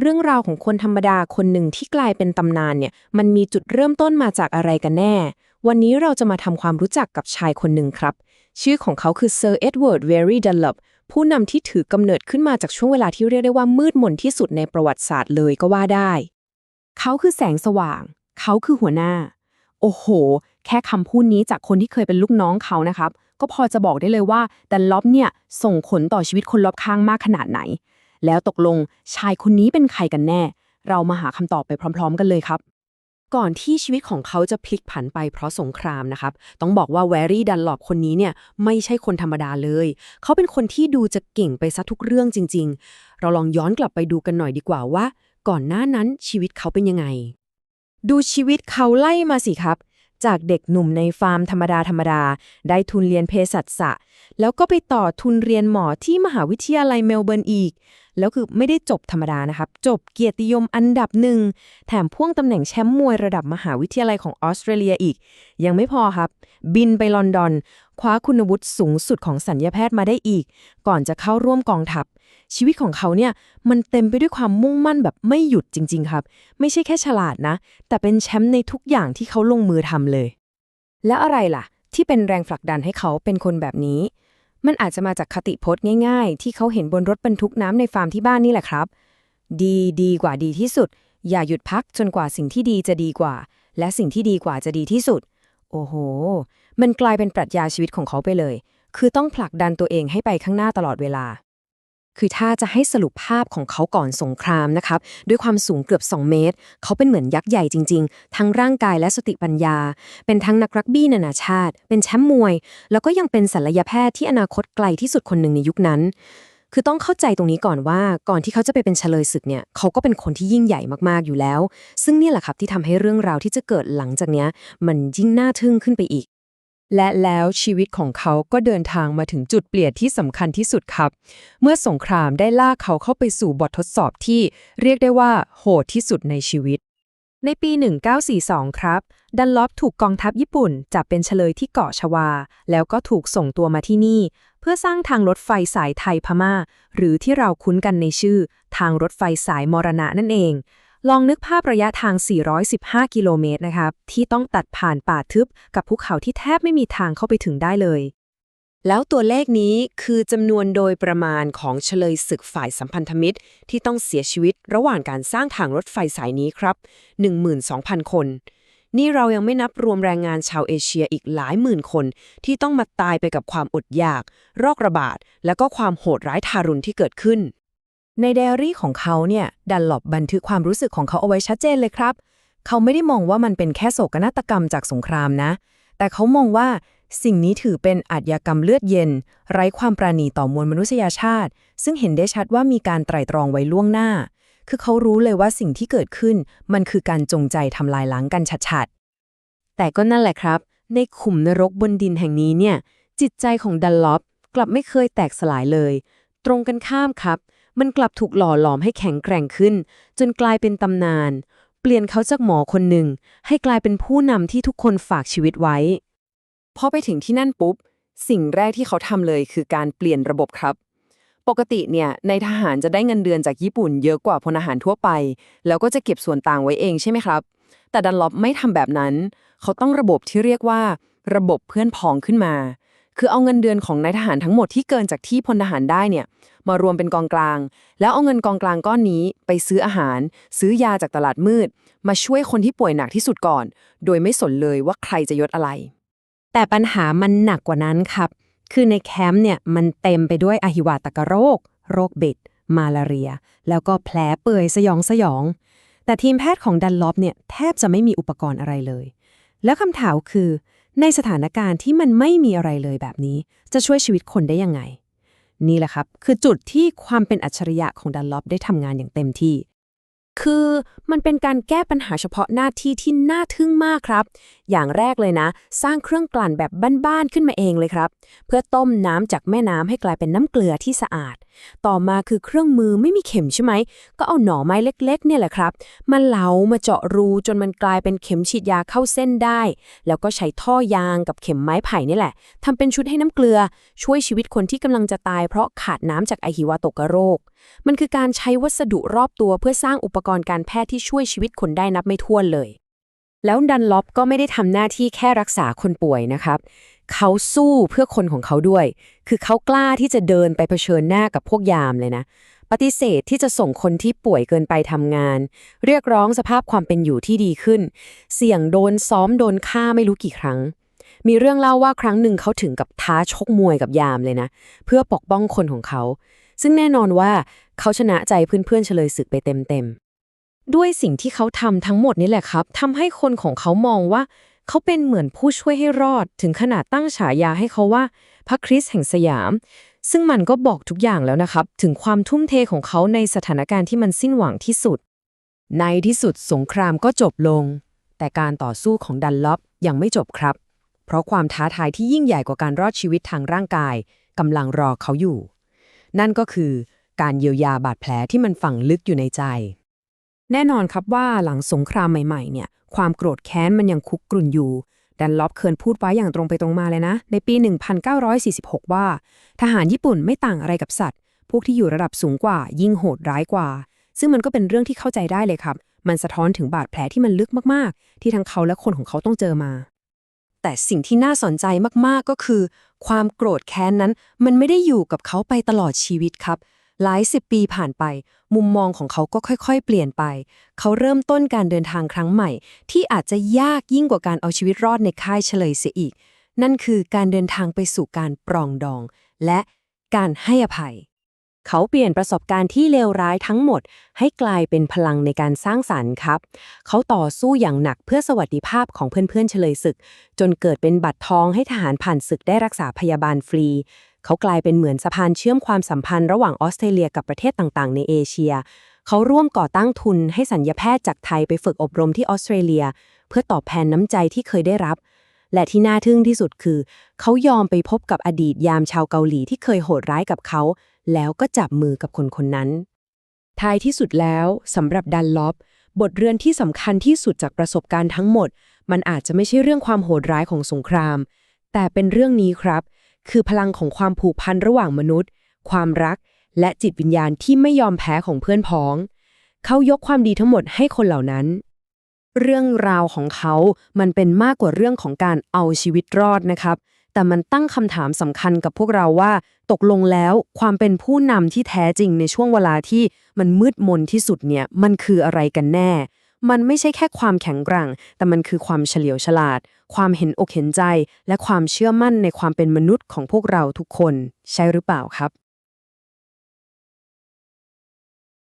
เรื่องราวของคนธรรมดาคนหนึ่งที่กลายเป็นตำนานเนี่ยมันมีจุดเริ่มต้นมาจากอะไรกันแน่ วันนี้เราจะมาทำความรู้จักกับชายคนหนึ่งครับ ชื่อของเขาคือเซอร์เอ็ดเวิร์ดเวรีดัลลบผู้นำที่ถือกำเนิดขึ้นมาจากช่วงเวลาที่เรียกได้ว่ามืดมนที่สุดในประวัติศาสตร์เลยก็ว่าได้ เขาคือแสงสว่าง เขาคือหัวหน้า โอ้โห แค่คำพูดนี้จากคนที่เคยเป็นลูกน้องเขานะครับ ก็พอจะบอกได้เลยว่าดันล็อบเนี่ยส่งผลต่อชีวิตคนรอบข้างมากขนาดไหน แล้วตกลงชายคนนี้เป็นใครกันแน่ เรามาหาคำตอบไปพร้อม ๆ กันเลยครับ ก่อนที่ชีวิตของเขาจะพลิกผันไปเพราะสงครามนะครับ ต้องบอกว่าแวรี่ดันลอบคนนี้เนี่ยไม่ใช่คนธรรมดาเลย เขาเป็นคนที่ดูจะเก่งไปซะทุกเรื่องจริง ๆ เราลองย้อนกลับไปดูกันหน่อยดีกว่าว่า ก่อนหน้านั้นชีวิตเขาเป็นยังไง ดูชีวิตเขาไล่มาสิครับจากเด็กหนุ่มในฟาร์มธรรมดาธรรมดา ได้ทุนเรียนเภสัชศะแล้วก็ไปต่อทุนเรียนหมอที่มหาวิทยาลัยเมลเบิร์นอีกแล้วคือไม่ได้จบธรรมดานะครับ จบเกียรติยมอันดับหนึ่ง แถมพ่วงตำแหน่งแชมป์มวยระดับมหาวิทยาลัยของออสเตรเลียอีก ยังไม่พอครับ บินไปลอนดอน คว้าคุณวุฒิสูงสุดของสัญญาแพทย์มาได้อีก ก่อนจะเข้าร่วมกองทัพ ชีวิตของเขาเนี่ยมันเต็มไปด้วยความมุ่งมั่นแบบไม่หยุดจริง ๆ ครับ ไม่ใช่แค่ฉลาดนะ แต่เป็นแชมป์ในทุกอย่างที่เขาลงมือทำเลย แล้วอะไรล่ะ ที่เป็นแรงผลักดันให้เขาเป็นคนแบบนี้ มันอาจจะมาจากคติพจน์ง่าย ๆ ที่เขาเห็นบนรถบรรทุกน้ำในฟาร์มที่บ้านนี่แหละครับ ดีดีกว่าดีที่สุด อย่าหยุดพักจนกว่าสิ่งที่ดีจะดีกว่า และสิ่งที่ดีกว่าจะดีที่สุด โอ้โห มันกลายเป็นปรัชญาชีวิตของเขาไปเลย คือต้องผลักดันตัวเองให้ไปข้างหน้าตลอดเวลา คือถ้าจะให้สรุปภาพของเขาก่อนสงครามนะครับ ด้วยความสูงเกือบ 2 เมตร เขาเป็นเหมือนยักษ์ใหญ่จริง ๆ ทั้งร่างกายและสติปัญญา เป็นทั้งนักรักบี้นานาชาติ เป็นแชมป์มวย แล้วก็ยังเป็นศัลยแพทย์ที่อนาคตไกลที่สุดคนหนึ่งในยุคนั้น คือต้องเข้าใจตรงนี้ก่อนว่าก่อนที่เขาจะไปเป็นเฉลยศึกเนี่ยเขาก็เป็นคนที่ยิ่งใหญ่มากๆอยู่แล้ว ซึ่งเนี่ยแหละครับที่ทำให้เรื่องราวที่จะเกิดหลังจากเนี้ยมันยิ่งน่าทึ่งขึ้นไปอีก และแล้วชีวิตของเขาก็เดินทางมาถึงจุดเปลี่ยนที่สำคัญที่สุดครับ เมื่อสงครามได้ลากเขาเข้าไปสู่บททดสอบที่เรียกได้ว่าโหดที่สุดในชีวิต ในปี 1942 ครับ ดันลอปถูกกองทัพญี่ปุ่น จับเป็นเฉลยที่เกาะชวา แล้วก็ถูกส่งตัวมาที่นี่ เพื่อสร้างทางรถไฟสายไทยพม่า หรือที่เราคุ้นกันในชื่อ ทางรถไฟสายมรณะนั่นเอง ลองนึกภาพระยะทาง 415 กิโลเมตรนะครับ ที่ต้องตัดผ่านป่าทึบกับภูเขาที่แทบไม่มีทางเข้าไปถึงได้เลย แล้วตัวเลขนี้คือจำนวนโดยประมาณของเฉลยศึกฝ่ายสัมพันธมิตร ที่ต้องเสียชีวิตระหว่างการสร้างทางรถไฟสายนี้ครับ 12,000 คน นี่เรายังไม่นับรวมแรงงานชาวเอเชียอีกหลายหมื่นคน ที่ต้องมาตายไปกับความอดอยาก โรคระบาด และก็ความโหดร้ายทารุณที่เกิดขึ้น ในไดอารี่ของเขาเนี่ยดันหลบบันทึกความรู้สึกของเขาเอาไว้ชัดเจนเลยครับ เขาไม่ได้มองว่ามันเป็นแค่โศกนาฏกรรมจากสงครามนะ แต่เขามองว่าสิ่งนี้ถือเป็นอาชญากรรมเลือดเย็น ไร้ความปราณีต่อมวลมนุษยชาติ ซึ่งเห็นได้ชัดว่ามีการไตร่ตรองไว้ล่วงหน้า คือเขารู้เลยว่าสิ่งที่เกิดขึ้น มันคือการจงใจทำลายล้างกันชัดๆ แต่ก็นั่นแหละครับ ในขุมนรกบนดินแห่งนี้เนี่ย จิตใจของดันลอปกลับไม่เคยแตกสลายเลย ตรงกันข้ามครับ มันกลับถูกหล่อหลอมให้แข็งแกร่งขึ้น จนกลายเป็นตำนาน เปลี่ยนเขาจากหมอคนหนึ่ง ให้กลายเป็นผู้นำที่ทุกคนฝากชีวิตไว้ พอไปถึงที่นั่นปุ๊บ สิ่งแรกที่เขาทำเลยคือการเปลี่ยนระบบครับ ปกติเนี่ยในทหารจะได้เงินเดือนจากญี่ปุ่น เยอะกว่าพลทหารทั่วไป แล้วก็จะเก็บส่วนต่างไว้เองใช่ไหมครับ แต่ดันล็อบไม่ทำแบบนั้น เขาต้องระบบที่เรียกว่า ระบบเพื่อนพ้องขึ้นมา คือเอาเงินเดือนของนายทหารทั้งหมดที่เกินจากที่พลทหารได้เนี่ย มารวมเป็นกองกลาง แล้วเอาเงินกองกลางก้อนนี้ไปซื้ออาหาร ซื้อยาจากตลาดมืด มาช่วยคนที่ป่วยหนักที่สุดก่อน โดยไม่สนเลยว่าใครจะยศอะไร แต่ปัญหามันหนักกว่านั้นครับ คือในแคมป์เนี่ยมันเต็มไปด้วยอหิวาตกโรค โรคเบ็ด มาลาเรีย แล้วก็แผลเปื่อยสยองสยอง แต่ทีมแพทย์ของดันลอปเนี่ยแทบจะไม่มีอุปกรณ์อะไรเลย แล้วคำถามคือ ในสถานการณ์ที่มันไม่มีอะไรเลยแบบนี้ จะช่วยชีวิตคนได้ยังไง นี่แหละครับ คือจุดที่ความเป็นอัจฉริยะของดันลอปได้ทำงานอย่างเต็มที่ คือมันเป็นการแก้ปัญหาเฉพาะหน้าที่ที่น่าทึ่งมากครับ อย่างแรกเลยนะ สร้างเครื่องกลั่นแบบบ้านๆขึ้นมาเองเลยครับ เพื่อต้มน้ำจากแม่น้ำให้กลายเป็นน้ำเกลือที่สะอาด ต่อมาคือเครื่องมือไม่มีเข็มใช่ไหม ก็เอาหน่อไม้เล็กๆ เนี่ยแหละครับ มาเหลามาเจาะรูจนมันกลายเป็นเข็มฉีดยาเข้าเส้นได้ แล้วก็ใช้ท่อยางกับเข็มไม้ไผ่นี่แหละทำเป็นชุดให้น้ำเกลือ ช่วยชีวิตคนที่กำลังจะตายเพราะขาดน้ำจากไอหิวาตกโรค มันคือการใช้วัสดุรอบตัวเพื่อสร้างอุปกรณ์การแพทย์ที่ช่วยชีวิตคนได้นับไม่ถ้วนเลย แล้วดันล็อบก็ไม่ได้ทำหน้าที่แค่รักษาคนป่วยนะครับ เขาสู้เพื่อคนของเขาด้วย คือเขากล้าที่จะเดินไปเผชิญหน้ากับพวกยามเลยนะ ปฏิเสธที่จะส่งคนที่ป่วยเกินไปทำงาน เรียกร้องสภาพความเป็นอยู่ที่ดีขึ้น เสี่ยงโดนซ้อมโดนฆ่าไม่รู้กี่ครั้งมีเรื่องเล่าว่าครั้งหนึ่งเขาถึงกับท้าชกมวยกับยามเลยนะ เพื่อปกป้องคนของเขา ซึ่งแน่นอนว่าเขาชนะใจเพื่อนๆเฉลยศึกไปเต็มๆ ด้วยสิ่งที่เขาทำทั้งหมดนี่แหละครับทำให้คนของเขามองว่า เขาเป็นเหมือนผู้ช่วยให้รอด ถึงขนาดตั้งฉายาให้เขาว่า พระคริสต์แห่งสยาม ซึ่งมันก็บอกทุกอย่างแล้วนะครับ ถึงความทุ่มเทของเขาในสถานการณ์ที่มันสิ้นหวังที่สุด ในที่สุดสงครามก็จบลง แต่การต่อสู้ของดันล็อปยังไม่จบครับ เพราะความท้าทายที่ยิ่งใหญ่กว่าการรอดชีวิตทางร่างกายกำลังรอเขาอยู่ นั่นก็คือการเยียวยาบาดแผลที่มันฝังลึกอยู่ในใจ แน่นอนครับว่าหลังสงครามใหม่ๆ เนี่ย ความโกรธแค้นมันยังคุกกรุ่นอยู่ ดันล็อบเคยพูดไว้อย่างตรงไปตรงมาเลยนะ ในปี 1946 ว่า ทหารญี่ปุ่นไม่ต่างอะไรกับสัตว์ พวกที่อยู่ระดับสูงกว่า ยิ่งโหดร้ายกว่า ซึ่งมันก็เป็นเรื่องที่เข้าใจได้เลยครับ มันสะท้อนถึงบาดแผลที่มันลึกมากๆ ที่ทั้งเขาและคนของเขาต้องเจอมา แต่สิ่งที่น่าสนใจมากๆก็คือ ความโกรธแค้นนั้น มันไม่ได้อยู่กับเขาไปตลอดชีวิตครับ หลายสิบปีผ่านไป มุมมองของเขาก็ค่อยๆ เปลี่ยนไป เขาเริ่มต้นการเดินทางครั้งใหม่ ที่อาจจะยากยิ่งกว่าการเอาชีวิตรอดในค่ายเฉลยเสียอีก นั่นคือการเดินทางไปสู่การปรองดอง และการให้อภัย เขาเปลี่ยนประสบการณ์ที่เลวร้ายทั้งหมด ให้กลายเป็นพลังในการสร้างสรรค์ครับ เขาต่อสู้อย่างหนักเพื่อสวัสดิภาพของเพื่อนๆเฉลยศึก จนเกิดเป็นบัตรทองให้ทหารผ่านศึกได้รักษาพยาบาลฟรี เขากลายเป็นเหมือนสะพานเชื่อมความสัมพันธ์ระหว่างออสเตรเลียกับประเทศต่างๆ ในเอเชีย เขาร่วมก่อตั้งทุนให้สัญญาแพทย์จากไทยไปฝึกอบรมที่ออสเตรเลีย เพื่อตอบแทนน้ำใจที่เคยได้รับ และที่น่าทึ่งที่สุดคือ เขายอมไปพบกับอดีตยามชาวเกาหลีที่เคยโหดร้ายกับเขา แล้วก็จับมือกับคนคนนั้น ท้ายที่สุดแล้วสำหรับดันล็อปบทเรียนที่สำคัญที่สุดจากประสบการณ์ทั้งหมด มันอาจจะไม่ใช่เรื่องความโหดร้ายของสงคราม แต่เป็นเรื่องนี้ครับ คือพลังของความผูกพันระหว่างมนุษย์ ความรัก และจิตวิญญาณที่ไม่ยอมแพ้ของเพื่อนพ้อง เขายกความดีทั้งหมดให้คนเหล่านั้น เรื่องราวของเขา มันเป็นมากกว่าเรื่องของการเอาชีวิตรอดนะครับ แต่มันตั้งคำถามสำคัญกับพวกเราว่า ตกลงแล้วความเป็นผู้นำที่แท้จริงในช่วงเวลาที่มันมืดมนที่สุดเนี่ย มันคืออะไรกันแน่ มันไม่ใช่แค่ความแข็งแกร่ง แต่มันคือความเฉลียวฉลาด ความเห็นอกเห็นใจ และความเชื่อมั่นในความเป็นมนุษย์ของพวกเราทุกคน ใช่หรือเปล่าครับ